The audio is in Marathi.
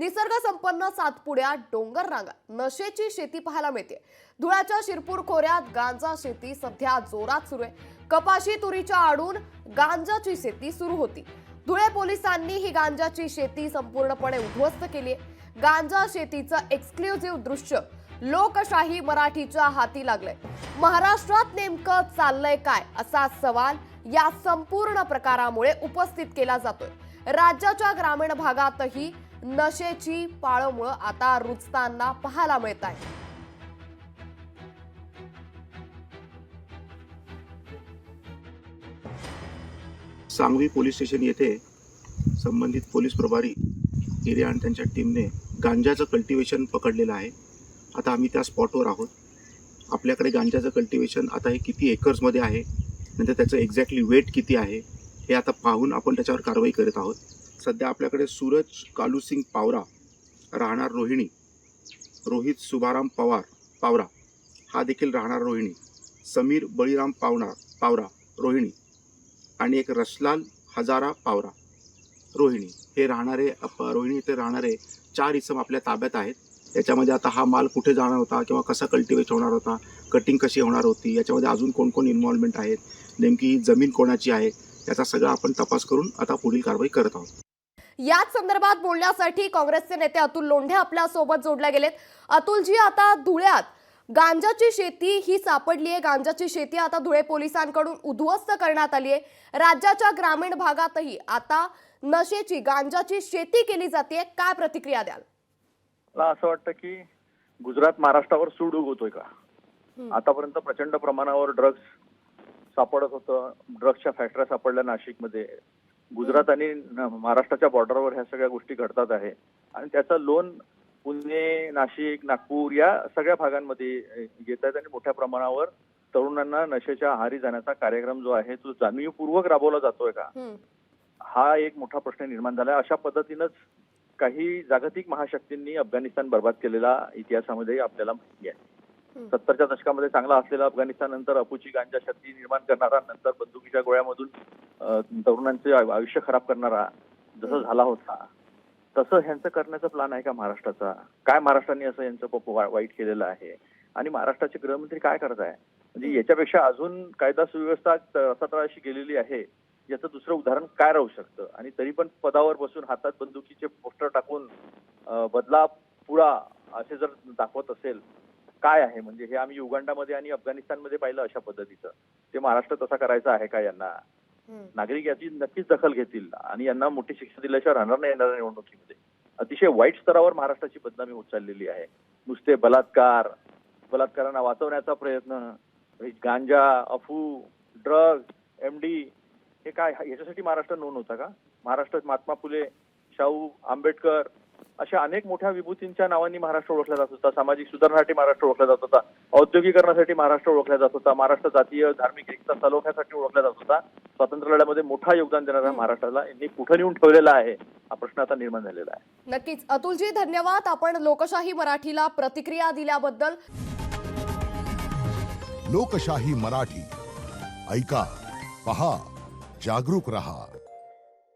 निसर्ग संपन्न सातपुड्या डोंगर रांगा नशेची शेती पाहायला मिळते. धुळ्याच्या शिरपूर खोऱ्यात गांजा शेती सध्या जोरात सुरू आहे. कपाशी तुरीच्या आडून गांजाची शेती सुरू होती. धुळे पोलिसांनी ही गांजाची शेती संपूर्णपणे उद्ध्वस्त केली आहे. गांजा शेतीचं एक्सक्लुझिव्ह दृश्य लोकशाही मराठीच्या हाती लागलंय. महाराष्ट्रात नेमकं चाललंय काय असा सवाल या संपूर्ण प्रकारामुळे उपस्थित केला जातोय. राज्याच्या ग्रामीण भागातही नशेची पाळमुळं आता रुजताना पाहायला मिळत आहे. सांगवी पोलीस स्टेशन येथे संबंधित पोलीस प्रभारी हिरे आणि त्यांच्या टीमने गांजाचं कल्टिवेशन पकडलेलं आहे. आता आम्ही त्या स्पॉटवर आहोत. आपल्याकडे गांजाचं कल्टिवेशन आता हे किती एकर्समध्ये आहे? नंतर त्याचं एक्झॅक्टली वेट किती आहे? हे आता पाहून आपण त्याच्यावर कारवाई करत आहोत. सध्या आपल्याकडे सूरज कालूसिंग पावरा राहणार रोहिणी रोहित सुभाराम पवार पावरा. हा देखील राहणार रोहिणी. समीर बळीराम पावणार पावरा रोहिणी. आणि एक रसलाल हजारा पावरा रोहिणी. हे राहणारे अप- रोहिणी इथे राहणारे चार इसम आपल्या ताब्यात आहेत. याच्यामध्ये आता हा माल कुठे जाणार होता किंवा कसा कल्टिवेट होणार होता कटिंग कशी होणार होती याच्यामध्ये अजून कोण कोण इन्व्हॉल्वमेंट आहेत नेमकी ही जमीन कोणाची आहे याचा सगळा आपण तपास करून आता पुढील कारवाई करत आहोत. याच संदर्भात बोलण्यासाठी काँग्रेसचे नेते अतुल लोंढे आपल्यासोबत जोडले गेलेत. अतुलजी आता धुळ्यात गांजाची शेती ही सापडली आहे गांजाची शेती आता धुळे पोलिसांकडून उद्ध्वस्त करण्यात आली आहे राज्याच्या ग्रामीण भागातही आता नशेची गांजाची शेती केली जाते काय प्रतिक्रिया द्याल? मला असं वाटतं की गुजरात महाराष्ट्रावर सूड उगवतोय का. आतापर्यंत प्रचंड प्रमाणावर ड्रग्ज सापडत होतं. ड्रग्सच्या फॅक्टऱ्या सापडल्या नाशिकमध्ये. गुजरात आणि महाराष्ट्राच्या बॉर्डरवर ह्या सगळ्या गोष्टी घडतात आहे आणि त्याचं लोन पुणे नाशिक नागपूर या सगळ्या भागांमध्ये येत आहेत आणि मोठ्या प्रमाणावर तरुणांना नशेच्या आहारी जाण्याचा कार्यक्रम जो आहे तो जाणीवपूर्वक राबवला जातोय का. हा एक मोठा प्रश्न निर्माण झाला अशा पद्धतीनंच काही जागतिक महाशक्तींनी अफगाणिस्तान बर्बाद केलेला इतिहासामध्ये आपल्याला माहिती आहे. सत्तरच्या दशकामध्ये चांगला असलेला अफगाणिस्तान नंतर अपुची गांजा शक्ती निर्माण करणारा नंतर बंदुकीच्या गोळ्यामधून तरुणांचे आयु- आयुष्य खराब करणारा जसं झाला होता तसं ह्यांचं करण्याचा प्लॅन आहे का महाराष्ट्राचा? काय महाराष्ट्राने असं यांचं वाईट केलेलं आहे? आणि महाराष्ट्राचे गृहमंत्री काय करत आहे म्हणजे याच्यापेक्षा अजून कायदा सुव्यवस्था रसातळाशी गेलेली आहे याचं दुसरं उदाहरण काय राहू शकतं? आणि तरी पण पदावर बसून हातात बंदुकीचे पोस्टर टाकून बदला पुरा असे जर दाखवत असेल काय आहे? म्हणजे हे आम्ही युगांडामध्ये आणि अफगाणिस्तानमध्ये पाहिलं अशा पद्धतीचं. ते महाराष्ट्र तसा करायचा आहे का यांना. नागरिक याची नक्कीच दखल घेतील आणि यांना मोठी शिक्षा दिल्याशिवाय राहणार नाही येणाऱ्या निवडणुकीमध्ये. अतिशय वाईट स्तरावर महाराष्ट्राची बदनामी होत चाललेली आहे. नुसते बलात्कार बलात्कारांना वाचवण्याचा प्रयत्न गांजा अफू ड्रग्ज एमडी हे काय याच्यासाठी महाराष्ट्र नोंद होता का? महाराष्ट्र महात्मा फुले शाहू आंबेडकर अशा अनेक मोठ्या विभूतींच्या नावांनी महाराष्ट्र ओळखला जात होता. सामाजिक सुधारणासाठी महाराष्ट्र ओळखला जात होता. औद्योगिकरणासाठी महाराष्ट्र ओळखला जात होता. महाराष्ट्र जातीय धार्मिक एकता चालवण्यासाठी ओळखला जात होता. स्वातंत्र्य लढ्यामध्ये मोठा योगदान देणाऱ्या महाराष्ट्राला यांनी कुठं नेऊन ठेवलेला आहे? हा प्रश्न आता निर्माण झालेला आहे. नक्कीच. अतुलजी धन्यवाद. आपण लोकशाही मराठीला प्रतिक्रिया दिल्याबद्दल. लोकशाही मराठी. ऐका. पहा. जागरूक रहा.